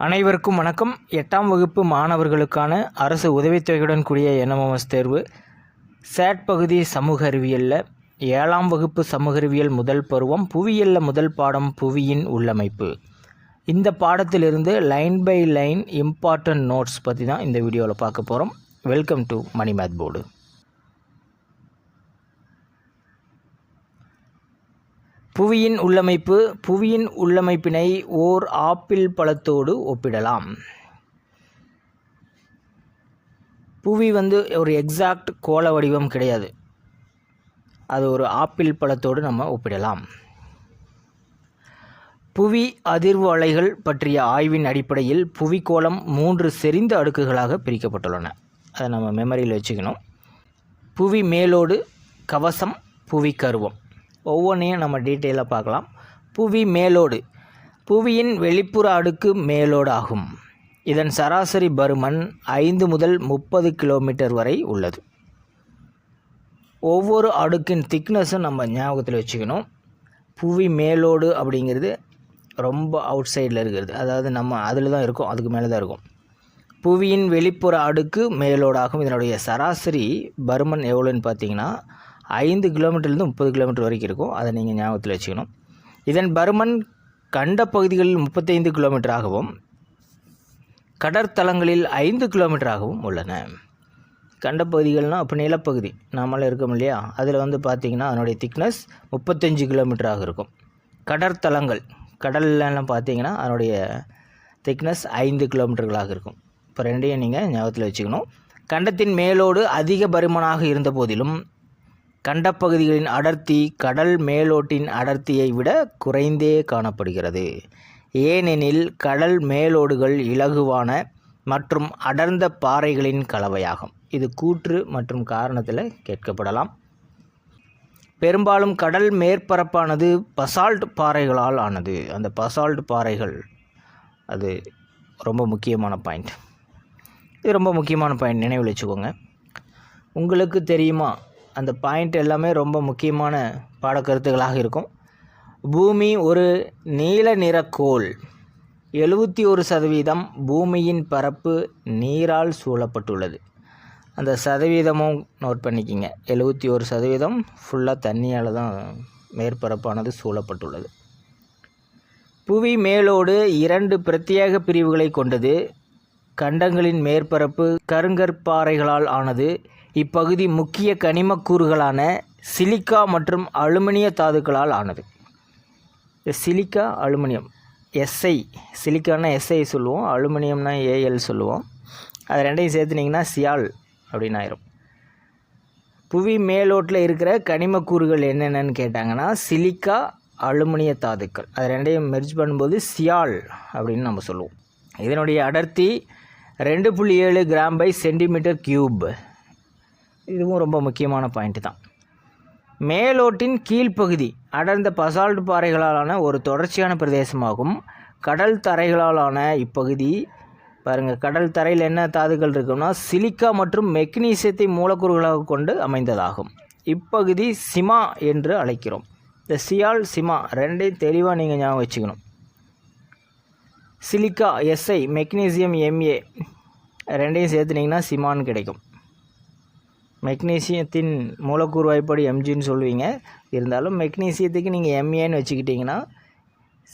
அனைவருக்கும் வணக்கம். எட்டாம் வகுப்பு மாணவர்களுக்கான அரசு உதவித்தொகையுடன் கூடிய என்எம்எஸ் தேர்வு. சேட் பகுதி சமூக அறிவியலில் ஏழாம் வகுப்பு சமூக அறிவியல் முதல் பருவம் புவியியலில் முதல் பாடம் புவியின் உள்ளமைப்பு. இந்த பாடத்திலிருந்து line by line important notes பற்றி தான் இந்த வீடியோவில் பார்க்க போகிறோம் welcome to Mani math board. புவியின் உள்ளமைப்பு புவியின் உள்ளமைப்பினை ஓர் ஆப்பிள் பழத்தோடு ஒப்பிடலாம். புவி வந்து ஒரு எக்ஸாக்ட் கோள வடிவம் கிடையாது. அது ஒரு ஆப்பிள் பழத்தோடு நம்ம ஒப்பிடலாம். புவி அதிர்வு அலைகள் பற்றிய ஆய்வின் அடிப்படையில் புவிக்கோளம் மூன்று செறிந்த அடுக்குகளாக பிரிக்கப்பட்டுள்ளன. அதை நம்ம மெமரியில் வச்சுக்கணும். புவி மேலோடு கவசம் புவி கருவம். ஒவ்வொன்றையும் நம்ம டீட்டெயிலாக பார்க்கலாம். புவி மேலோடு. புவியின் வெளிப்புற அடுக்கு மேலோடு ஆகும் இதன் சராசரி பருமன் ஐந்து முதல் முப்பது கிலோமீட்டர் வரை உள்ளது. ஒவ்வொரு அடுக்கின் திக்னஸும் நம்ம ஞாபகத்தில் வச்சுக்கணும். புவி மேலோடு அப்படிங்கிறது ரொம்ப அவுட் சைடில் இருக்கிறது. அதாவது நம்ம அதில் தான் இருக்கும் அதுக்கு மேலே தான் இருக்கும். புவியின் வெளிப்புற அடுக்கு மேலோடாகும். இதனுடைய சராசரி பருமன் எவ்வளோன்னு பார்த்தீங்கன்னா ஐந்து கிலோமீட்டர்லேருந்து முப்பது கிலோமீட்டர் வரைக்கும் இருக்கும். அதை நீங்கள் ஞாபகத்தில் வச்சுக்கணும். இதன் பருமன் கண்ட பகுதிகளில் முப்பத்தைந்து கிலோமீட்டராகவும் கடற்தலங்களில் ஐந்து கிலோமீட்டராகவும் உள்ளன. கண்ட பகுதிகள்னால் அப்போ நிலப்பகுதி. நாமெல்லாம் இருக்கோம் இல்லையா? அதில் வந்து பார்த்திங்கன்னா அதனுடைய திக்னஸ் முப்பத்தஞ்சு கிலோமீட்டராக இருக்கும். கடற்தலங்கள் கடல்லலாம் பார்த்தீங்கன்னா அதனுடைய திக்னஸ் ஐந்து கிலோமீட்டர்களாக இருக்கும். இப்போ ரெண்டையும் நீங்கள் ஞாபகத்தில் வச்சுக்கணும். கண்டத்தின் மேலோடு அதிக பருமனாக இருந்த போதிலும் கண்டப்பகுதிகளின் அடர்த்தி கடல் மேலோட்டின் அடர்த்தியை விட குறைந்தே காணப்படுகிறது. ஏனெனில் கடல் மேலோடுகள் இலகுவான மற்றும் அடர்ந்த பாறைகளின் கலவையாகும். இது கூற்று மற்றும் காரணத்தில் கேட்கப்படலாம். பெரும்பாலும் கடல் மேற்பரப்பானது பசால்ட் பாறைகளால் ஆனது. அந்த பசால்ட் பாறைகள் அது ரொம்ப முக்கியமான பாயிண்ட். இது ரொம்ப முக்கியமான பாயிண்ட் நினைவில் வச்சுக்கோங்க. உங்களுக்கு தெரியுமா? அந்த பாயிண்ட் எல்லாமே ரொம்ப முக்கியமான பாடக்கருத்துகளாக இருக்கும். பூமி ஒரு நீல நிற கோள். எழுபத்தி ஒரு சதவீதம் பூமியின் பரப்பு நீரால் சூழப்பட்டுள்ளது. அந்த சதவீதமும் நோட் பண்ணிக்கிங்க. எழுபத்தி ஒரு சதவீதம் ஃபுல்லாக தண்ணியால் தான் மேற்பரப்பானது சூழப்பட்டுள்ளது. புவி மேலோடு இரண்டு பிரத்யேக பிரிவுகளை கொண்டது. கண்டங்களின் மேற்பரப்பு கருங்கற்பாறைகளால் ஆனது. இப்பகுதி முக்கிய கனிமக்கூறுகளான சிலிக்கா மற்றும் அலுமினிய தாதுக்களால் ஆனது. சிலிக்கா அலுமினியம் எஸ்ஐ சிலிக்கானா எஸ்ஐ சொல்லுவோம் அலுமினியம்னா ஏஎல் சொல்லுவோம். அது ரெண்டையும் சேர்த்துனிங்கன்னா சியால் அப்படின்னு ஆயிரும். புவி மேலோட்டில் இருக்கிற கனிமக்கூறுகள் என்னென்னு கேட்டாங்கன்னா சிலிக்கா அலுமினிய தாதுக்கள். அது ரெண்டையும் மெர்ஜ் பண்ணும்போது சியால் அப்படின்னு நம்ம சொல்லுவோம். இதனுடைய அடர்த்தி ரெண்டு புள்ளி ஏழு கிராம் பை சென்டிமீட்டர் கியூப் இதுவும் ரொம்ப முக்கியமான பாயிண்ட்டு தான். மேலோட்டின் கீழ்ப்பகுதி அடர்ந்த பசால்ட் பாறைகளாலான ஒரு தொடர்ச்சியான பிரதேசமாகும். கடல் தரைகளாலான இப்பகுதி பாருங்கள் கடல் தரையில் என்ன தாதுக்கள் இருக்குன்னா சிலிக்கா மற்றும் மெக்னீசியத்தை மூலக்கூறுகளாக கொண்டு அமைந்ததாகும். இப்பகுதி சிமா என்று அழைக்கிறோம். இந்த சியால் சிமா ரெண்டையும் தெளிவாக நீங்கள் ஞாபகம் வச்சுக்கணும். சிலிக்கா எஸ்ஐ மெக்னீசியம் எம்ஏ ரெண்டையும் சேர்த்துனிங்கன்னா சிமான்னு கிடைக்கும். மெக்னீசியத்தின் மூலக்கூறு வாய்ப்பாடு எம்ஜின்னு சொல்லுவீங்க. இருந்தாலும் மெக்னீசியத்துக்கு நீங்கள் எம்ஏன்னு வச்சுக்கிட்டிங்கன்னா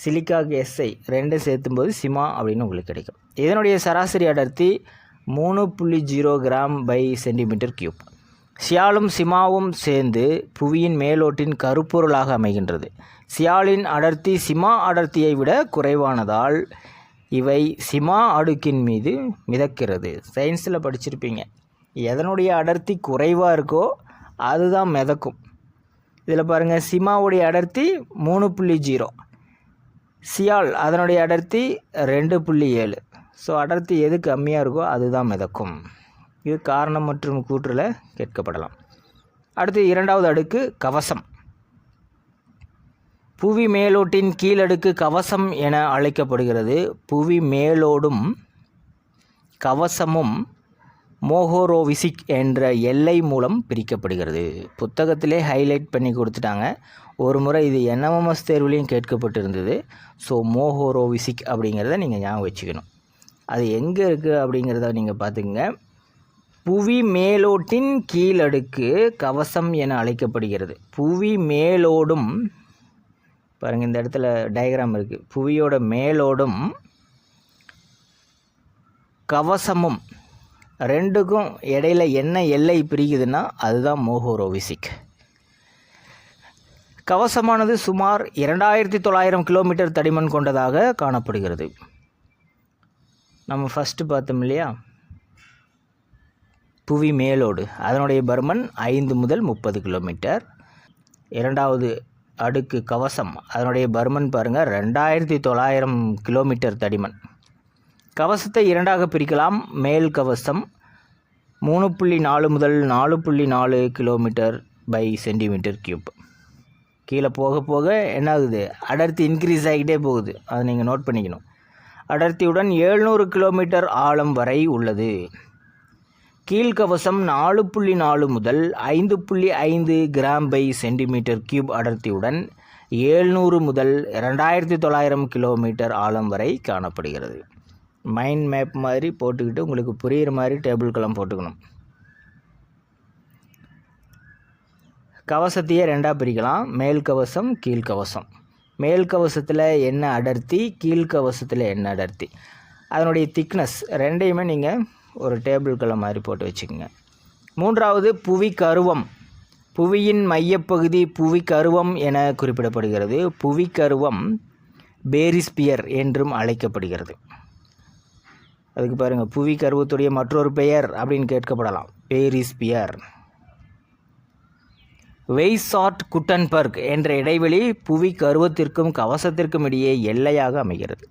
சிலிக்காக்கு எஸ்ஐ ரெண்டும் சேர்த்தும்போது சிமா அப்படின்னு உங்களுக்கு கிடைக்கும். இதனுடைய சராசரி அடர்த்தி மூணு புள்ளி zero gram per centimetre cube. சியாலும் சிமாவும் சேர்ந்து புவியின் மேலோட்டின் கருப்பொருளாக அமைகின்றது. சியாலின் அடர்த்தி சிமா அடர்த்தியை விட குறைவானதால் இவை சிமா அடுக்கின் மீது மிதக்கிறது. சயின்ஸில் படிச்சிருப்பீங்க. எதனுடைய அடர்த்தி குறைவாக இருக்கோ அதுதான் மிதக்கும். இதில் பாருங்கள் சிமாவுடைய அடர்த்தி மூணு புள்ளி ஜீரோ. சியால் அதனுடைய அடர்த்தி ரெண்டு புள்ளி ஏழு. ஸோ அடர்த்தி எது கம்மியாக இருக்கோ அதுதான் மிதக்கும். இது காரணம் மற்றும் கூற்றில் கேட்கப்படலாம். அடுத்து இரண்டாவது அடுக்கு கவசம். புவி மேலோட்டின் கீழடுக்கு கவசம் என அழைக்கப்படுகிறது. புவி மேலோடும் கவசமும் மோகோரோவிசிக் என்ற எல்லை மூலம் பிரிக்கப்படுகிறது. புத்தகத்திலே ஹைலைட் பண்ணி கொடுத்துட்டாங்க. ஒரு முறை இது என்எம்எம்எஸ் தேர்வுலையும் கேட்கப்பட்டிருந்தது. ஸோ மோஹோரோவிசிக் அப்படிங்கிறத நீங்கள் ஞாபகம் வச்சுக்கணும். அது எங்கே இருக்குது அப்படிங்கிறத நீங்கள் பார்த்துக்குங்க. புவி மேலோட்டின் கீழடுக்கு கவசம் என அழைக்கப்படுகிறது. புவி மேலோடும் பாருங்கள் இந்த இடத்துல டயக்ராம் இருக்குது புவியோட மேலோடும் கவசமும் ரெண்டுக்கும் இடையில என்ன எல்லை பிரிக்குதுன்னா அதுதான் மோஹோரோவிசிக் கவசமானது சுமார் இரண்டாயிரத்தி தொள்ளாயிரம் கிலோமீட்டர் தடிமன் கொண்டதாக காணப்படுகிறது. நம்ம ஃபஸ்ட்டு பார்த்தோம் இல்லையா? புவி மேலோடு அதனுடைய பருமன் ஐந்து முதல் முப்பது கிலோமீட்டர். இரண்டாவது அடுக்கு கவசம் அதனுடைய பருமன் பாருங்கள் ரெண்டாயிரத்தி தொள்ளாயிரம் கிலோமீட்டர் தடிமன். கவசத்தை இரண்டாக பிரிக்கலாம். மேல் கவசம் மூணு புள்ளி நாலு முதல் நாலு புள்ளி நாலு கிலோமீட்டர் பை சென்டிமீட்டர் கியூப் கீழே போக போக என்ன ஆகுது அடர்த்தி இன்க்ரீஸ் ஆகிட்டே போகுது. அதை நீங்கள் நோட் பண்ணிக்கணும். அடர்த்தியுடன் எழுநூறு கிலோமீட்டர் ஆழம் வரை உள்ளது. கீழ்கவசம் நாலு புள்ளி நாலு முதல் ஐந்து புள்ளி ஐந்து கிராம் பை சென்டிமீட்டர் கியூப் அடர்த்தியுடன் ஏழ்நூறு முதல் ரெண்டாயிரத்தி தொள்ளாயிரம் கிலோமீட்டர் ஆழம் வரை காணப்படுகிறது. மைண்ட் மேப் மாதிரி போட்டுக்கிட்டு உங்களுக்கு புரிகிற மாதிரி டேபிள் கலம் போட்டுக்கணும். கவசத்தையே ரெண்டாக பிரிக்கலாம். மேல் கவசம் கீழ்கவசம் மேல் கவசத்தில் என்ன அடர்த்தி கீழ்கவசத்தில் என்ன அடர்த்தி? அதனுடைய திக்னஸ் ரெண்டையுமே நீங்கள் ஒரு டேபிள் கலம் மாதிரி போட்டு வச்சுக்கோங்க. மூன்றாவது புவி கருவம். புவியின் மையப்பகுதி புவி கருவம் என குறிப்பிடப்படுகிறது. புவி கருவம் பேரிஸ்பியர் என்றும் அழைக்கப்படுகிறது. அதுக்கு பாருங்கள் புவி கருவத்துடைய மற்றொரு பெயர் அப்படின்னு கேட்கப்படலாம். பேரிஸ்பியர் வெய்சார்ட் குட்டன்பர்க் என்ற இடைவெளி புவி கருவத்திற்கும் கவசத்திற்கும் இடையே எல்லையாக அமைகிறது.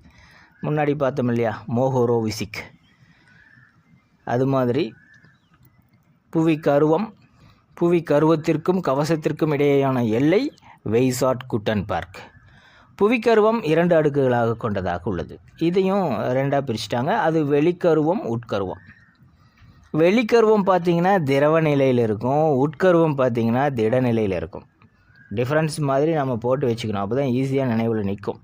முன்னாடி பார்த்தோம் இல்லையா மோஹோரோவிசிக் அது மாதிரி புவி கருவம் புவி கருவத்திற்கும் கவசத்திற்கும் இடையேயான எல்லை வெய்சார்ட் குட்டன்பர்க் புவிக்கருவம் இரண்டு அடுக்குகளாக கொண்டதாக உள்ளது. இதையும் ரெண்டாக பிரிச்சுட்டாங்க. அது வெளிக்கருவம் உட்கருவம். வெளிக்கருவம் பார்த்தீங்கன்னா திரவ நிலையில் இருக்கும். உட்கருவம் பார்த்தீங்கன்னா திட நிலையில் இருக்கும். டிஃப்ரென்ஸ் மாதிரி நம்ம போட்டு வச்சுக்கணும். அப்போ தான் ஈஸியாக நினைவில் நிற்கும்.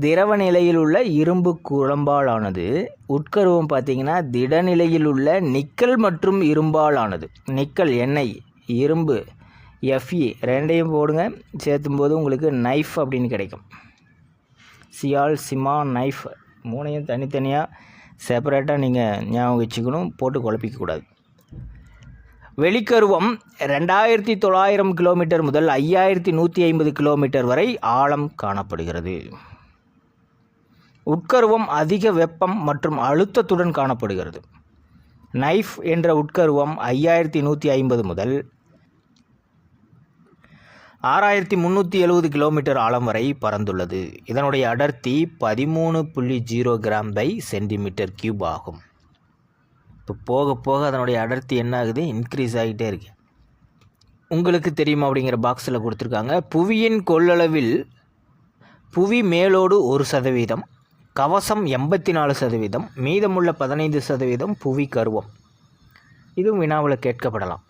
திரவ நிலையில் உள்ள இரும்பு குழம்பாலானது உட்கருவம் பார்த்தீங்கன்னா திடநிலையில் உள்ள நிக்கல் மற்றும் இரும்பாலானது. நிக்கல் எண்ணெய் இரும்பு எஃப்இ ரெண்டையும் போடுங்க. சேர்த்தும் போது உங்களுக்கு நைஃப் அப்படின்னு கிடைக்கும். சியால் சிமா நைஃப் மூணையும் தனித்தனியாக செப்பரேட்டாக நீங்கள் ஞாபகம் வச்சுக்கணும். போட்டு குழப்பிக்கக்கூடாது வெளிக்கருவம் ரெண்டாயிரத்தி தொள்ளாயிரம் கிலோமீட்டர் முதல் ஐயாயிரத்தி நூற்றி ஐம்பது கிலோமீட்டர் வரை ஆழம் காணப்படுகிறது. உட்கருவம் அதிக வெப்பம் மற்றும் அழுத்தத்துடன் காணப்படுகிறது. நைஃப் என்ற உட்கருவம் ஐயாயிரத்தி நூற்றி ஐம்பது முதல் ஆறாயிரத்தி முந்நூற்றி எழுபது கிலோமீட்டர் ஆழம் வரை பறந்துள்ளது இதனுடைய அடர்த்தி பதிமூணு புள்ளி zero gram per centimetre cube ஆகும். இப்போ போக போக அதனுடைய அடர்த்தி என்ன ஆகுது? இன்க்ரீஸ் ஆகிட்டே இருக்கு. உங்களுக்கு தெரியுமா அப்படிங்கிற பாக்ஸில் கொடுத்துருக்காங்க. புவியின் கொள்ளளவில் புவி மேலோடு ஒரு சதவீதம் கவசம் எண்பத்தி நாலு சதவீதம் மீதமுள்ள பதினைந்து சதவீதம் புவி கருவம். இதுவும் வினாவில் கேட்கப்படலாம்.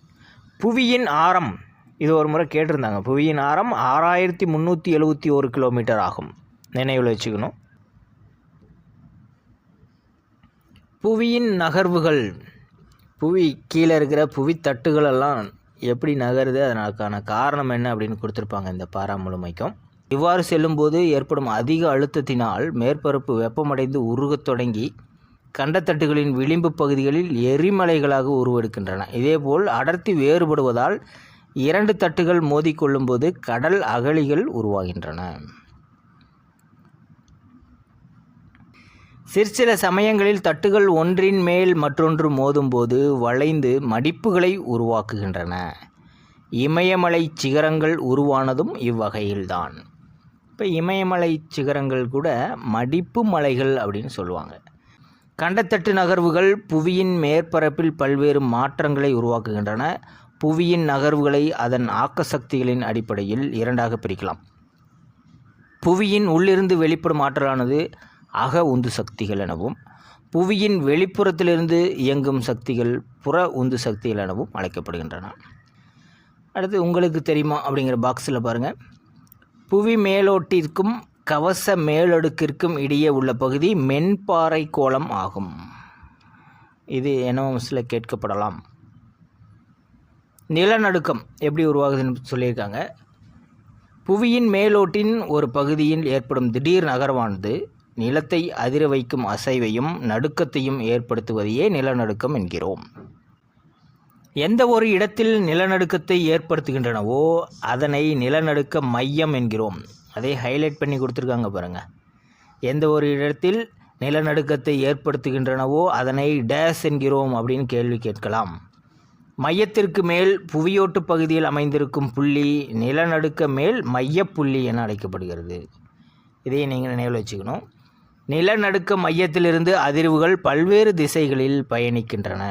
புவியின் ஆரம் இது ஒரு முறை கேட்டிருந்தாங்க. புவியின் ஆரம் ஆறாயிரத்தி முந்நூற்றி எழுபத்தி ஒரு கிலோமீட்டர் ஆகும். நினைவில் வச்சுக்கணும். புவியின் நகர்வுகள் புவி கீழே இருக்கிற புவித்தட்டுகளெல்லாம் எப்படி நகருது? அதற்கான காரணம் என்ன அப்படின்னு கொடுத்துருப்பாங்க இந்த பாரா முழுமைக்கும். இவ்வாறு செல்லும்போது ஏற்படும் அதிக அழுத்தத்தினால் மேற்பரப்பு வெப்பமடைந்து உருகத் தொடங்கி கண்டத்தட்டுகளின் விளிம்பு பகுதிகளில் எரிமலைகளாக உருவெடுக்கின்றன. இதேபோல் அடர்த்தி வேறுபடுவதால் இரண்டு தட்டுகள் மோதிக்கொள்ளும்போது கடல் அகழிகள் உருவாகின்றன. சிற்சில சமயங்களில் தட்டுகள் ஒன்றின் மேல் மற்றொன்று மோதும்போது வளைந்து மடிப்புகளை உருவாக்குகின்றன. இமயமலை சிகரங்கள் உருவானதும் இவ்வகையில்தான். இப்போ இமயமலை சிகரங்கள் கூட மடிப்பு மலைகள் அப்படின்னு சொல்லுவாங்க. கண்டத்தட்டு நகர்வுகள் புவியின் மேற்பரப்பில் பல்வேறு மாற்றங்களை உருவாக்குகின்றன. புவியின் நகர்வுகளை அதன் ஆக்க சக்திகளின் அடிப்படையில் இரண்டாக பிரிக்கலாம். புவியின் உள்ளிருந்து வெளிப்படும் ஆற்றலானது அக உந்து சக்திகள் எனவும் புவியின் வெளிப்புறத்திலிருந்து இயங்கும் சக்திகள் புற உந்து சக்திகள் எனவும் அழைக்கப்படுகின்றன. அடுத்து உங்களுக்கு தெரியுமா அப்படிங்கிற பாக்ஸில் பாருங்கள் புவி மேலோட்டிற்கும் கவச மேலடுக்கிற்கும் இடையே உள்ள பகுதி மென்பாறை கோளம் ஆகும். இது என்ஓஎம்ஸில் கேட்கப்படலாம். நிலநடுக்கம் எப்படி உருவாகுதுன்னு சொல்லியிருக்காங்க. புவியின் மேலோட்டின் ஒரு பகுதியில் ஏற்படும் திடீர் நகர்வானது நிலத்தை அதிர வைக்கும் அசைவையும் நடுக்கத்தையும் ஏற்படுத்துவதையே நிலநடுக்கம் என்கிறோம். எந்த ஒரு இடத்தில் நிலநடுக்கத்தை ஏற்படுத்துகின்றனவோ அதனை நிலநடுக்க மையம் என்கிறோம். அதை ஹைலைட் பண்ணி கொடுத்துருக்காங்க பாருங்கள் எந்த ஒரு இடத்தில் நிலநடுக்கத்தை ஏற்படுத்துகின்றனவோ அதனை டேஸ் என்கிறோம் அப்படின்னு கேள்வி கேட்கலாம். மையத்திற்கு மேல் புவியோட்டு பகுதியில் அமைந்திருக்கும் புள்ளி நிலநடுக்க மேல் மையப்புள்ளி என அழைக்கப்படுகிறது. இதை நீங்கள் நினைவில் வச்சுக்கணும். நிலநடுக்க மையத்திலிருந்து அதிர்வுகள் பல்வேறு திசைகளில் பயணிக்கின்றன.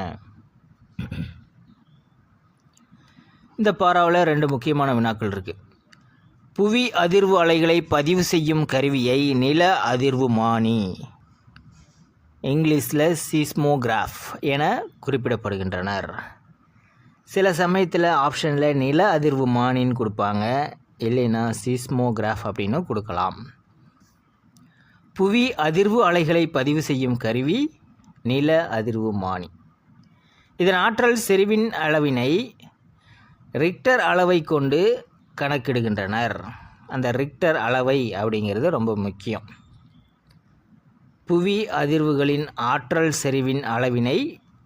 இந்த பாராவில் ரெண்டு முக்கியமான வினாக்கள் இருக்குது புவி அதிர்வு அலைகளை பதிவு செய்யும் கருவியை நில அதிர்வு மானி இங்கிலீஷில் சீஸ்மோகிராஃப் என குறிப்பிடப்படுகின்றனர். சில சமயத்தில் ஆப்ஷனில் நில அதிர்வு மானின்னு கொடுப்பாங்க. இல்லைன்னா சீஸ்மோகிராஃப் அப்படின்னு கொடுக்கலாம். புவி அதிர்வு அலைகளை பதிவு செய்யும் கருவி நில அதிர்வு மானி. இதன் ஆற்றல் செறிவின் அளவினை ரிக்டர் அளவை கொண்டு கணக்கிடுகின்றனர். அந்த ரிக்டர் அளவை அப்படிங்கிறது ரொம்ப முக்கியம். புவி அதிர்வுகளின் ஆற்றல் செறிவின் அளவினை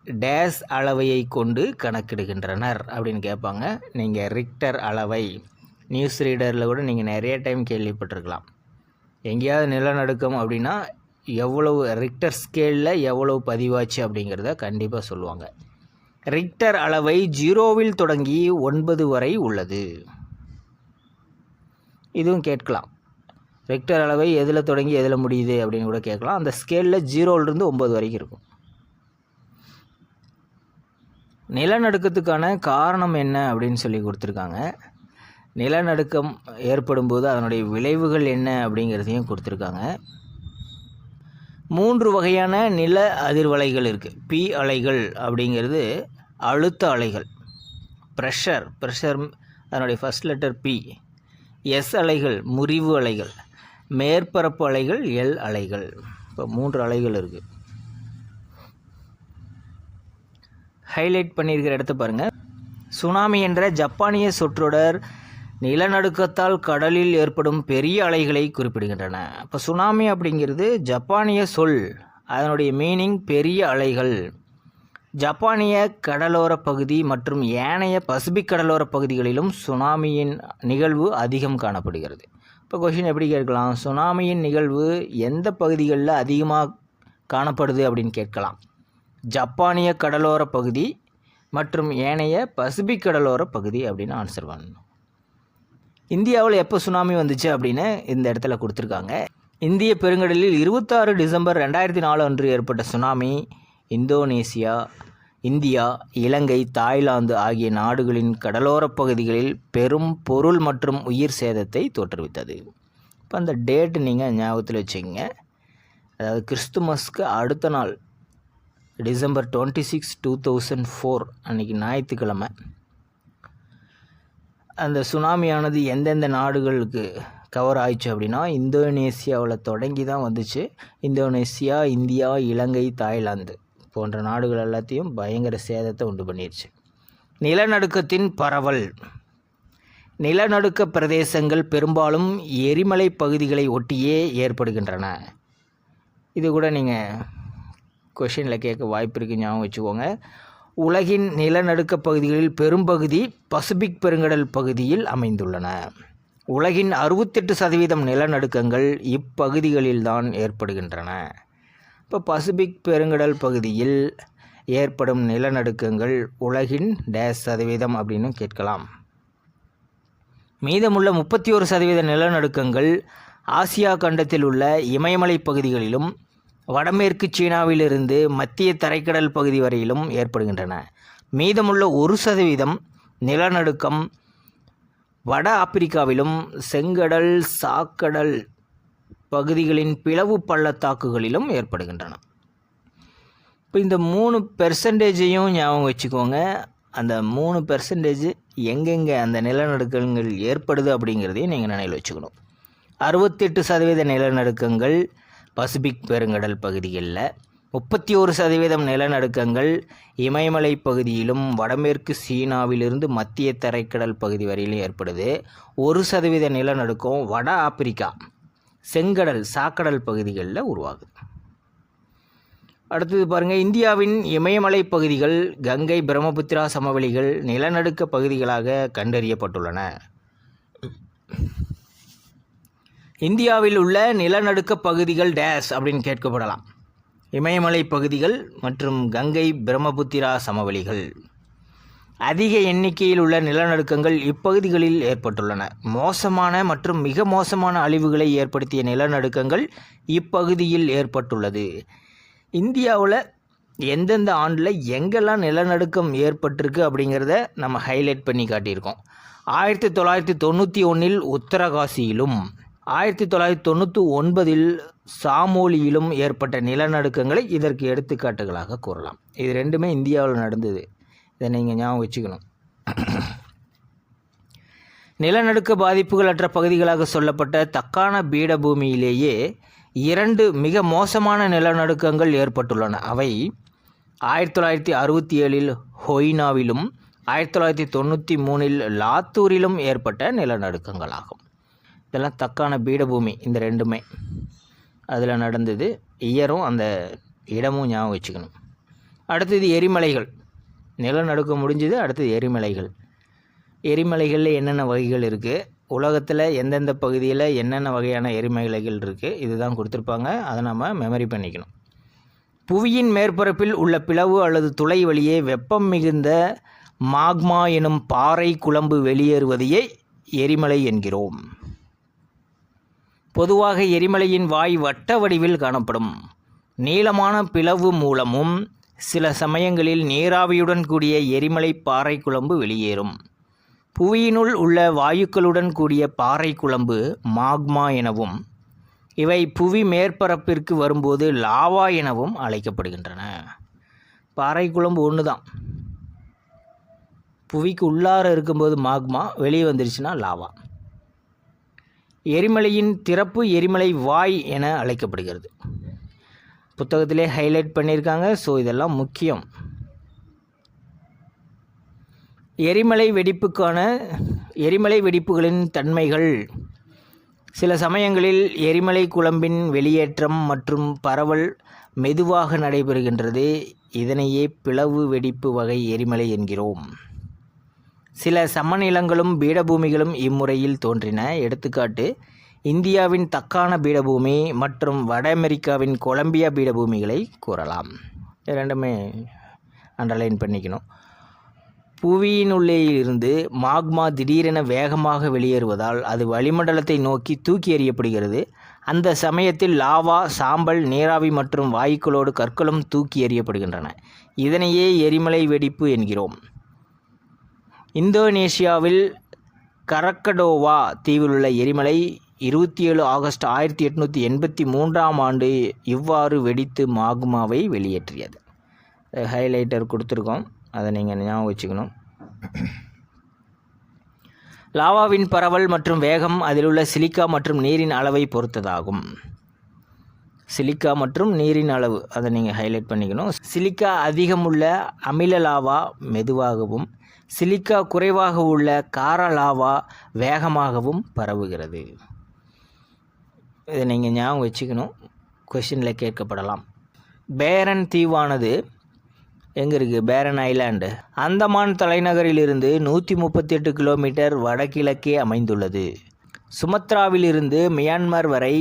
டேஸ் அளவையை கொண்டு கணக்கிடுகின்றனர் அப்படின்னு கேட்பாங்க. நீங்கள் ரிக்டர் அளவை நியூஸ் ரீடரில் கூட நீங்கள் நிறைய டைம் கேள்விப்பட்டிருக்கலாம். எங்கேயாவது நிலநடுக்கம் அப்படின்னா எவ்வளவு ரிக்டர் ஸ்கேலில் எவ்வளவு பதிவாச்சு அப்படிங்கிறத கண்டிப்பாக சொல்லுவாங்க. ரிக்டர் அளவை ஜீரோவில் தொடங்கி ஒன்பது வரை உள்ளது. இதுவும் கேட்கலாம். ரிக்டர் அளவை எதில் தொடங்கி எதில் முடியுது அப்படின்னு கூட கேட்கலாம். அந்த ஸ்கேலில் ஜீரோவிலிருந்து ஒம்பது வரைக்கும் இருக்கும். நிலநடுக்கத்துக்கான காரணம் என்ன அப்படின்னு சொல்லி கொடுத்துருக்காங்க. நிலநடுக்கம் ஏற்படும்போது அதனுடைய விளைவுகள் என்ன அப்படிங்கிறதையும் கொடுத்துருக்காங்க. மூன்று வகையான நில அதிர்வலைகள் இருக்குது பி அலைகள் அப்படிங்கிறது அழுத்த அலைகள். ப்ரெஷர் ப்ரெஷர் அதனுடைய ஃபஸ்ட் லெட்டர் பி எஸ் அலைகள் முறிவு அலைகள். மேற்பரப்பு அலைகள் எல் அலைகள். இப்போ மூன்று அலைகள் இருக்குது ஹைலைட் பண்ணியிருக்கிற இடத்த பாருங்கள் சுனாமி என்ற ஜப்பானிய சொற்றொடர் நிலநடுக்கத்தால் கடலில் ஏற்படும் பெரிய அலைகளை குறிப்பிடுகின்றன. இப்போ சுனாமி அப்படிங்கிறது ஜப்பானிய சொல் அதனுடைய மீனிங் பெரிய அலைகள். ஜப்பானிய கடலோர பகுதி மற்றும் ஏனைய பசிபிக் கடலோர பகுதிகளிலும் சுனாமியின் நிகழ்வு அதிகம் காணப்படுகிறது. இப்போ கொஷின் எப்படி கேட்கலாம்? சுனாமியின் நிகழ்வு எந்த பகுதிகளில் அதிகமாக காணப்படுது அப்படின்னு கேட்கலாம். ஜப்பானிய கடலோர பகுதி மற்றும் ஏனைய பசிபிக் கடலோர பகுதி அப்படின்னு ஆன்சர் பண்ணணும். இந்தியாவில் எப்போ சுனாமி வந்துச்சு அப்படின்னு இந்த இடத்துல கொடுத்துருக்காங்க. இந்திய பெருங்கடலில் இருபத்தாறு டிசம்பர் ரெண்டாயிரத்தி நாலு அன்று ஏற்பட்ட tsunami Indonesia India Ilangai Thailand ஆகிய நாடுகளின் கடலோர பகுதிகளில் பெரும் பொருள் மற்றும் உயிர் சேதத்தை தோற்றுவித்தது. இப்போ அந்த டேட் நீங்கள் ஞாபகத்தில் வச்சுக்கோங்க. அதாவது கிறிஸ்துமஸ்க்கு அடுத்த நாள் December twenty six two thousand four அன்றைக்கி ஞாயிற்றுக்கிழமை. அந்த சுனாமியானது எந்தெந்த நாடுகளுக்கு கவர் ஆயிடுச்சு அப்படின்னா இந்தோனேசியாவில் தொடங்கி தான் வந்துச்சு. இந்தோனேசியா இந்தியா இலங்கை தாய்லாந்து போன்ற நாடுகள் எல்லாத்தையும் பயங்கர சேதத்தை உண்டு பண்ணிடுச்சு நிலநடுக்கத்தின் பரவல். நிலநடுக்க பிரதேசங்கள் பெரும்பாலும் எரிமலை பகுதிகளை ஒட்டியே ஏற்படுகின்றன. இது கூட நீங்கள் கொஷினில் கேட்க வாய்ப்பு இருக்குது ஞாபகம் வச்சுக்கோங்க. உலகின் நிலநடுக்க பகுதிகளில் பெரும்பகுதி பசிபிக் பெருங்கடல் பகுதியில் அமைந்துள்ளன. உலகின் அறுபத்தெட்டு சதவீதம் நிலநடுக்கங்கள் இப்பகுதிகளில்தான் ஏற்படுகின்றன. இப்போ பசிபிக் பெருங்கடல் பகுதியில் ஏற்படும் நிலநடுக்கங்கள் உலகின் டேஸ் சதவீதம் அப்படின்னு கேட்கலாம். மீதமுள்ள முப்பத்தி ஒரு சதவீத நிலநடுக்கங்கள் ஆசியா கண்டத்தில் உள்ள இமயமலை பகுதிகளிலும் வடமேற்கு சீனாவிலிருந்து மத்திய தரைக்கடல் பகுதி வரையிலும் ஏற்படுகின்றன. மீதமுள்ள ஒரு சதவீதம் நிலநடுக்கம் வட ஆப்பிரிக்காவிலும் செங்கடல் சாக்கடல் பகுதிகளின் பிளவு பள்ளத்தாக்குகளிலும் ஏற்படுகின்றன. இப்போ இந்த மூணு பெர்சன்டேஜையும் ஞாபகம் வச்சுக்கோங்க. அந்த மூணு பெர்சன்டேஜ் எங்கெங்கே அந்த நிலநடுக்கங்கள் ஏற்படுது அப்படிங்கிறதையும் நீங்கள் நினைவில் வச்சுக்கணும். அறுபத்தெட்டு சதவீத நிலநடுக்கங்கள் பசிபிக் பெருங்கடல் பகுதிகளில் முப்பத்தி ஒரு சதவீதம் நிலநடுக்கங்கள் இமயமலை பகுதியிலும் வடமேற்கு சீனாவிலிருந்து மத்திய தரைக்கடல் பகுதி வரையிலும் ஏற்படுது. ஒரு சதவீத நிலநடுக்கம் வட ஆப்பிரிக்கா செங்கடல் சாக்கடல் பகுதிகளில் உருவாகுது. அடுத்தது பாருங்கள் இந்தியாவின் இமயமலை பகுதிகள் கங்கை பிரம்மபுத்திரா சமவெளிகள் நிலநடுக்க பகுதிகளாக கண்டறியப்பட்டுள்ளன. இந்தியாவில் உள்ள நிலநடுக்க பகுதிகள் டேஸ் அப்படின்னு கேட்கப்படலாம். இமயமலை பகுதிகள் மற்றும் கங்கை பிரம்மபுத்திரா சமவெளிகள். அதிக எண்ணிக்கையில் உள்ள நிலநடுக்கங்கள் இப்பகுதிகளில் ஏற்பட்டுள்ளன. மோசமான மற்றும் மிக மோசமான அழிவுகளை ஏற்படுத்திய நிலநடுக்கங்கள் இப்பகுதியில் ஏற்பட்டுள்ளது. இந்தியாவில் எந்தெந்த ஆண்டில் எங்கெல்லாம் நிலநடுக்கம் ஏற்பட்டிருக்கு அப்படிங்கிறத நம்ம ஹைலைட் பண்ணி காட்டியிருக்கோம். ஆயிரத்தி தொள்ளாயிரத்தி தொண்ணூற்றி ஒன்றில் உத்தரகாசியிலும் ஆயிரத்தி தொள்ளாயிரத்தி தொண்ணூற்றி ஒன்பதில் சாமோலியிலும் ஏற்பட்ட நிலநடுக்கங்களை இதற்கு எடுத்துக்காட்டுகளாக கூறலாம். இது ரெண்டுமே இந்தியாவில் நடந்தது. இதை நீங்கள் ஞாபகம் வச்சுக்கணும். நிலநடுக்க பாதிப்புகளற்ற பகுதிகளாக சொல்லப்பட்ட தக்கான பீடபூமியிலேயே இரண்டு மிக மோசமான நிலநடுக்கங்கள் ஏற்பட்டுள்ளன. அவை ஆயிரத்தி தொள்ளாயிரத்தி அறுபத்தி ஏழில் ஹொய்னாவிலும் ஆயிரத்தி தொள்ளாயிரத்தி தொண்ணூற்றி மூணில் லாத்தூரிலும் ஏற்பட்ட நிலநடுக்கங்களாகும். இதெல்லாம் தக்கான பீடபூமி இந்த ரெண்டுமே. அதில் நடந்தது இயரும் அந்த இடமும் ஞாபகம் வச்சுக்கணும். அடுத்தது எரிமலைகள். நிலநடுக்கம் முடிஞ்சது அடுத்தது எரிமலைகள். எரிமலைகளில் என்னென்ன வகைகள் இருக்குது உலகத்தில் எந்தெந்த பகுதியில் என்னென்ன வகையான எரிமலைகள் இருக்குது இதுதான் கொடுத்துருப்பாங்க. அதை நம்ம மெமரி பண்ணிக்கணும். புவியின் மேற்பரப்பில் உள்ள பிளவு அல்லது துளை வழியே வெப்பம் மிகுந்த மாக்மா எனும் பாறை குழம்பு வெளியேறுவதையே எரிமலை என்கிறோம். பொதுவாக எரிமலையின் வாய் வட்ட வடிவில் காணப்படும். நீளமான பிளவு மூலமும் சில சமயங்களில் நீராவியுடன் கூடிய எரிமலை பாறை குழம்பு வெளியேறும். புவியினுள் உள்ள வாயுக்களுடன் கூடிய பாறை குழம்பு மாக்மா எனவும் இவை புவி மேற்பரப்பிற்கு வரும்போது லாவா எனவும் அழைக்கப்படுகின்றன. பாறை குழம்பு ஒன்று தான் புவிக்கு உள்ளார இருக்கும்போது மாக்மா வெளியே வந்துருச்சுன்னா லாவா. எரிமலையின் திறப்பு எரிமலை வாய் என அழைக்கப்படுகிறது. புத்தகத்திலே ஹைலைட் பண்ணியிருக்காங்க. ஸோ இதெல்லாம் முக்கியம். எரிமலை வெடிப்புக்கான எரிமலை வெடிப்புகளின் தன்மைகள். சில சமயங்களில் எரிமலை குழம்பின் வெளியேற்றம் மற்றும் பரவல் மெதுவாக நடைபெறுகின்றது. இதனையே பிளவு வெடிப்பு வகை எரிமலை என்கிறோம். சில சமநிலங்களும் பீடபூமிகளும் இம்முறையில் தோன்றின. எடுத்துக்காட்டு இந்தியாவின் தக்கான பீடபூமி மற்றும் வட அமெரிக்காவின் கொலம்பியா பீடபூமிகளை கூறலாம். இரண்டுமே ரெண்டுமே அண்டர்லைன் பண்ணிக்கணும். புவியினுள்ளே இருந்து மாக்மா திடீரென வேகமாக வெளியேறுவதால் அது வளிமண்டலத்தை நோக்கி தூக்கி எறியப்படுகிறது. அந்த சமயத்தில் லாவா சாம்பல் நீராவி மற்றும் வாயுக்களோடு கற்களும் தூக்கி எறியப்படுகின்றன. இதனையே எரிமலை வெடிப்பு என்கிறோம். இந்தோனேஷியாவில் கரக்கடோவா தீவில் உள்ள எரிமலை இருபத்தி ஏழு ஆகஸ்ட் ஆயிரத்தி எட்நூற்றி எண்பத்தி மூன்றாம் ஆண்டு இவ்வாறு வெடித்து மாகுமாவை வெளியேற்றியது. ஹைலைட்டர் கொடுத்துருக்கோம். அதை நீங்கள் ஞாபகம் வச்சுக்கணும். லாவாவின் பரவல் மற்றும் வேகம் அதிலுள்ள சிலிக்கா மற்றும் நீரின் அளவை பொறுத்ததாகும். சிலிக்கா மற்றும் நீரின் அளவு அதை நீங்கள் ஹைலைட் பண்ணிக்கணும். சிலிக்கா அதிகமுள்ள அமில லாவா மெதுவாகவும் சிலிக்கா குறைவாக உள்ள காரலாவா வேகமாகவும் பரவுகிறது. இதை நீங்கள் ஞாபகம் வச்சுக்கணும். கொஷினில் கேட்கப்படலாம். பேரன் தீவானது எங்கே இருக்குது பேரன் ஐலாண்டு. அந்தமான் தலைநகரிலிருந்து நூற்றி முப்பத்தெட்டு கிலோமீட்டர் வடகிழக்கே அமைந்துள்ளது. சுமத்ராவிலிருந்து மியான்மர் வரை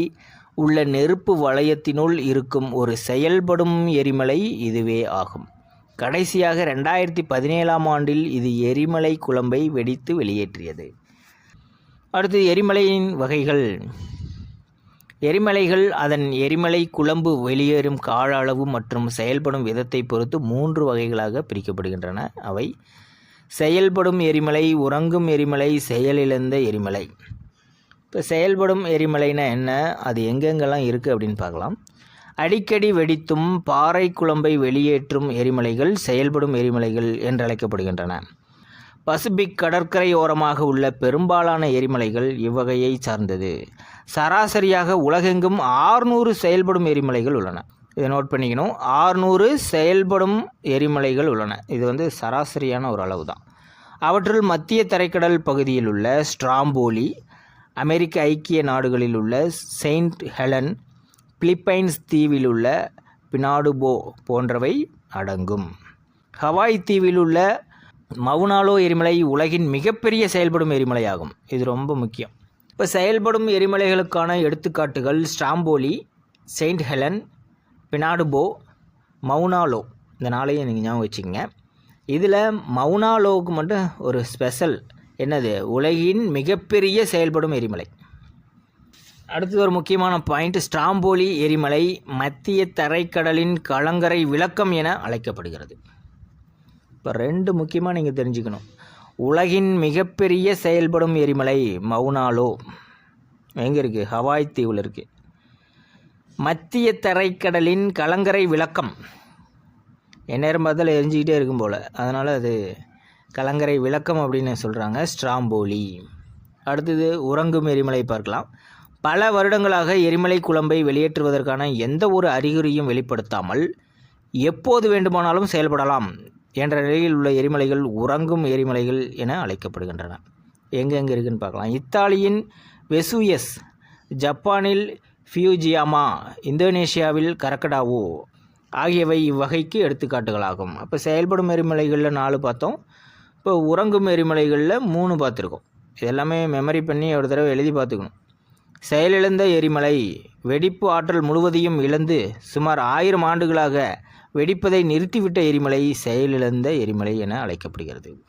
உள்ள நெருப்பு வளையத்தினுள் இருக்கும் ஒரு செயல்படும் எரிமலை இதுவே ஆகும். கடைசியாக ரெண்டாயிரத்தி பதினேழாம் ஆண்டில் இது எரிமலை குழம்பை வெடித்து வெளியேற்றியது. அடுத்து எரிமலையின் வகைகள். எரிமலைகள் அதன் எரிமலை குழம்பு வெளியேறும் கால அளவு மற்றும் செயல்படும் விதத்தை பொறுத்து மூன்று வகைகளாக பிரிக்கப்படுகின்றன. அவை செயல்படும் எரிமலை உறங்கும் எரிமலை செயலிழந்த எரிமலை. இப்போ செயல்படும் எரிமலைனா என்ன? அது எங்கெங்கெல்லாம் இருக்குது அப்படின்னு பார்க்கலாம். அடிக்கடி வெடித்தும் பாறை குழம்பை வெளியேற்றும் எரிமலைகள் செயல்படும் எரிமலைகள் என்றழைக்கப்படுகின்றன. பசிபிக் கடற்கரையோரமாக உள்ள பெரும்பாலான எரிமலைகள் இவ்வகையை சார்ந்தது. சராசரியாக உலகெங்கும் ஆறுநூறு செயல்படும் எரிமலைகள் உள்ளன. இதை நோட் பண்ணிக்கணும். ஆறுநூறு செயல்படும் எரிமலைகள் உள்ளன. இது வந்து சராசரியான ஒரு அளவு தான் அவற்றுள் மத்திய தரைக்கடல் பகுதியில் உள்ள ஸ்ட்ராம்போலி அமெரிக்க ஐக்கிய நாடுகளில் உள்ள செயின்ட் ஹெலன் பிலிப்பைன்ஸ் தீவில் உள்ள பினாடுபோ போன்றவை அடங்கும். ஹவாய் தீவில் உள்ள மவுனாலோ எரிமலை உலகின் மிகப்பெரிய செயல்படும் எரிமலையாகும். இது ரொம்ப முக்கியம். இப்போ செயல்படும் எரிமலைகளுக்கான எடுத்துக்காட்டுகள் ஸ்டாம்போலி செயின்ட் ஹெலன் பினாடுபோ மவுனாலோ. இந்த நாளையும் நீங்கள் ஞாபகம் வச்சுக்கோங்க. இதில் மவுனாலோவுக்கு மட்டும் ஒரு ஸ்பெஷல். என்னது? உலகின் மிகப்பெரிய செயல்படும் எரிமலை. அடுத்தது ஒரு முக்கியமான பாயிண்ட் ஸ்ட்ராம்போலி எரிமலை மத்திய தரைக்கடலின் கலங்கரை விளக்கம் என அழைக்கப்படுகிறது. இப்போ ரெண்டு முக்கியமாக நீங்கள் தெரிஞ்சுக்கணும். உலகின் மிகப்பெரிய செயல்படும் எரிமலை மவுனாலோ எங்கே இருக்குது ஹவாய் தீவில் இருக்குது மத்திய தரைக்கடலின் கலங்கரை விளக்கம். எந்நேரம் பார்த்தாலும் எரிஞ்சிக்கிட்டே இருக்கும் போல். அதனால் அது கலங்கரை விளக்கம் அப்படின்னு சொல்கிறாங்க ஸ்ட்ராம்போலி. அடுத்தது உறங்கும் எரிமலை பார்க்கலாம். பல வருடங்களாக எரிமலை குழம்பை வெளியேற்றுவதற்கான எந்த ஒரு அறிகுறியும் வெளிப்படுத்தாமல் எப்போது வேண்டுமானாலும் செயல்படலாம் என்ற நிலையில் உள்ள எரிமலைகள் உறங்கும் எரிமலைகள் என அழைக்கப்படுகின்றன. எங்கெங்கே இருக்குன்னு பார்க்கலாம். இத்தாலியின் வெசூயஸ் ஜப்பானில் ஃபியூஜியாமா இந்தோனேஷியாவில் கரக்கடாவோ ஆகியவை இவ்வகைக்கு எடுத்துக்காட்டுகளாகும். அப்போ செயல்படும் எரிமலைகளில் நாலு பார்த்தோம். இப்போ உறங்கும் எரிமலைகளில் மூணு பார்த்துருக்கோம். இதெல்லாமே மெமரி பண்ணி ஒரு தடவை எழுதி பார்த்துக்கணும். செயலிழந்த எரிமலை. வெடிப்பு ஆற்றல் முழுவதையும் இழந்து சுமார் ஆயிரம் ஆண்டுகளாக வெடிப்பதை நிறுத்திவிட்ட எரிமலை செயலிழந்த எரிமலை என அழைக்கப்படுகிறது.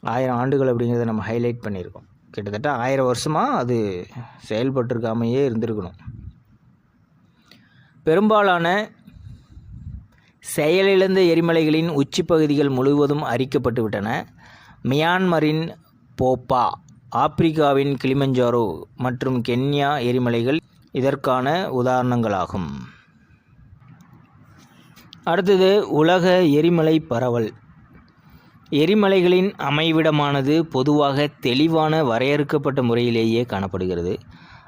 ஆயிரம் ஆண்டுகள் அப்படிங்கிறத நம்ம ஹைலைட் பண்ணியிருக்கோம். கிட்டத்தட்ட ஆயிரம் வருஷமாக அது செயல்பட்டிருக்காமையே இருந்திருக்கணும். பெரும்பாலான செயலிழந்த எரிமலைகளின் உச்சிப்பகுதிகள் முழுவதும் அரிக்கப்பட்டு விட்டன மியான்மரின் போப்பா ஆப்பிரிக்காவின் கிளிமஞ்சாரோ மற்றும் கென்யா எரிமலைகள் இதற்கான உதாரணங்களாகும். அடுத்தது உலக எரிமலை பரவல். எரிமலைகளின் அமைவிடமானது பொதுவாக தெளிவான வரையறுக்கப்பட்ட முறையிலேயே காணப்படுகிறது.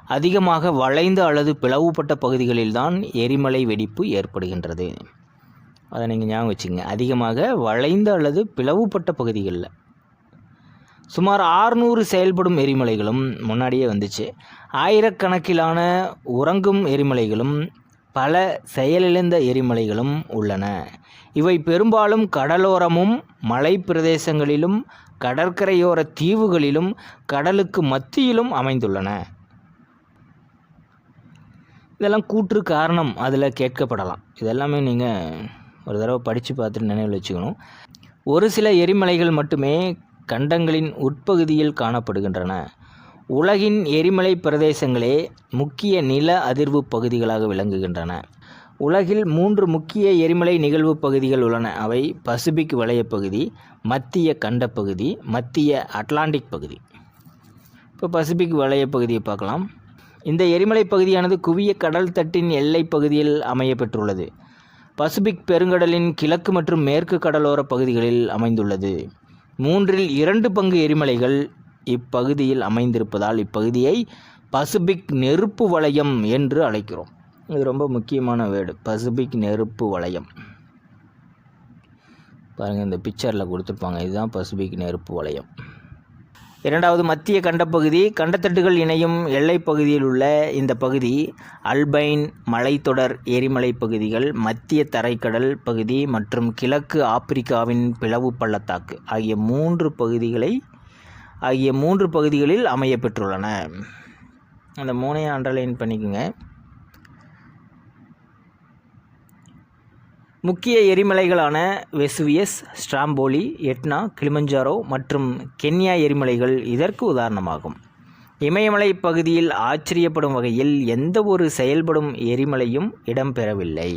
அதிகமாக வளைந்த அல்லது பிளவுபட்ட பகுதிகளில்தான் எரிமலை வெடிப்பு ஏற்படுகின்றது. அதை நீங்கள் ஞாபகம் வச்சுங்க அதிகமாக வளைந்த அல்லது பிளவுபட்ட பகுதிகளில். சுமார் ஆறுநூறு செயல்படும் எரிமலைகளும் முன்னாடியே வந்துச்சு. ஆயிரக்கணக்கிலான உறங்கும் எரிமலைகளும் பல செயலிழந்த எரிமலைகளும் உள்ளன. இவை பெரும்பாலும் கடலோரமும் மலை பிரதேசங்களிலும் கடற்கரையோர தீவுகளிலும் கடலுக்கு மத்தியிலும் அமைந்துள்ளன. இதெல்லாம் கூற்று காரணம் அதில் கேட்கப்படலாம். இதெல்லாமே நீங்கள் ஒரு தடவை படித்து பார்த்துட்டு நினைவில் வச்சுக்கணும். ஒரு சில எரிமலைகள் மட்டுமே கண்டங்களின் உட்பகுதியில் காணப்படுகின்றன. உலகின் எரிமலை பிரதேசங்களே முக்கிய நில அதிர்வு பகுதிகளாக விளங்குகின்றன. உலகில் மூன்று முக்கிய எரிமலை நிகழ்வு பகுதிகள் உள்ளன. அவை பசிபிக் வளையப்பகுதி மத்திய கண்டப்பகுதி மத்திய அட்லாண்டிக் பகுதி. இப்போ பசிபிக் வளையப்பகுதியை பார்க்கலாம். இந்த எரிமலை பகுதியானது குவிய கடல் தட்டின் எல்லைப் பகுதியில் அமைய பெற்றுள்ளது. பசிபிக் பெருங்கடலின் கிழக்கு மற்றும் மேற்கு கடலோர பகுதிகளில் அமைந்துள்ளது. மூன்றில் இரண்டு பங்கு எரிமலைகள் இப்பகுதியில் அமைந்திருப்பதால் இப்பகுதியை பசிபிக் நெருப்பு வளையம் என்று அழைக்கிறோம். இது ரொம்ப முக்கியமான வேர்டு பசிபிக் நெருப்பு வளையம். பாருங்கள் இந்த பிக்சரில் கொடுத்துருப்பாங்க. இதுதான் பசிபிக் நெருப்பு வளையம். இரண்டாவது மத்திய கண்டப்பகுதி கண்டத்தட்டுகள் இணையும் எல்லைப் பகுதியில் உள்ள இந்த பகுதி அல்பைன் மலைத்தொடர் எரிமலை பகுதிகள் மத்திய தரைக்கடல் பகுதி மற்றும் கிழக்கு ஆப்பிரிக்காவின் பிளவு பள்ளத்தாக்கு ஆகிய மூன்று பகுதிகளை ஆகிய மூன்று பகுதிகளில் அமைய பெற்றுள்ளன. அந்த மூணையும் அண்டர்லைன் பண்ணிக்கோங்க. முக்கிய எரிமலைகளான வெசுவியஸ் ஸ்ட்ராம்போலி எட்னா கிளிமஞ்சாரோ மற்றும் கென்யா எரிமலைகள் இதற்கு உதாரணமாகும். இமயமலை பகுதியில் ஆச்சரியப்படும் வகையில் எந்த ஒரு செயல்படும் எரிமலையும் இடம்பெறவில்லை.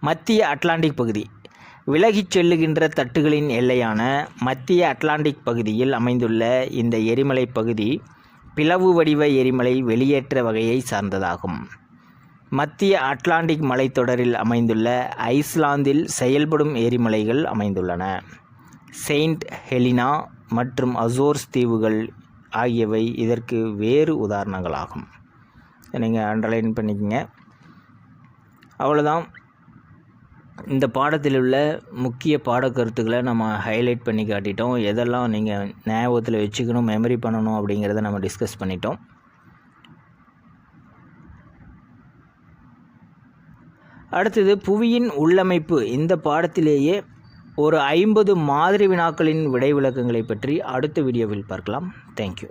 மத்திய அட்லாண்டிக் பகுதி. விலகிச் செல்லுகின்ற தட்டுகளின் எல்லையான மத்திய அட்லாண்டிக் பகுதியில் அமைந்துள்ள இந்த எரிமலை பகுதி பிளவு வடிவ எரிமலை வெளியேற்ற வகையை சார்ந்ததாகும். மத்திய அட்லாண்டிக் மலைத்தொடரில் அமைந்துள்ள ஐஸ்லாந்தில் செயல்படும் எரிமலைகள் அமைந்துள்ளன. செயின்ட் ஹெலினா மற்றும் அசோர்ஸ் தீவுகள் ஆகியவை இதற்கு வேறு உதாரணங்களாகும். நீங்கள் அண்டர்லைன் பண்ணிக்கங்க. அவ்வளோதான் இந்த பாடத்தில் உள்ள முக்கிய பாடக்கருத்துக்களை நம்ம ஹைலைட் பண்ணி காட்டிட்டோம். எதெல்லாம் நீங்கள் ஞாபகத்தில் வச்சுக்கணும் மெமரி பண்ணணும் அப்படிங்கிறத நம்ம டிஸ்கஸ் பண்ணிட்டோம். அடுத்தது புவியின் உள்ளமைப்பு. இந்த பாடத்திலேயே ஒரு ஐம்பது மாதிரி வினாக்களின் விடை விளக்கங்களை பற்றி அடுத்த வீடியோவில் பார்க்கலாம். தேங்க்யூ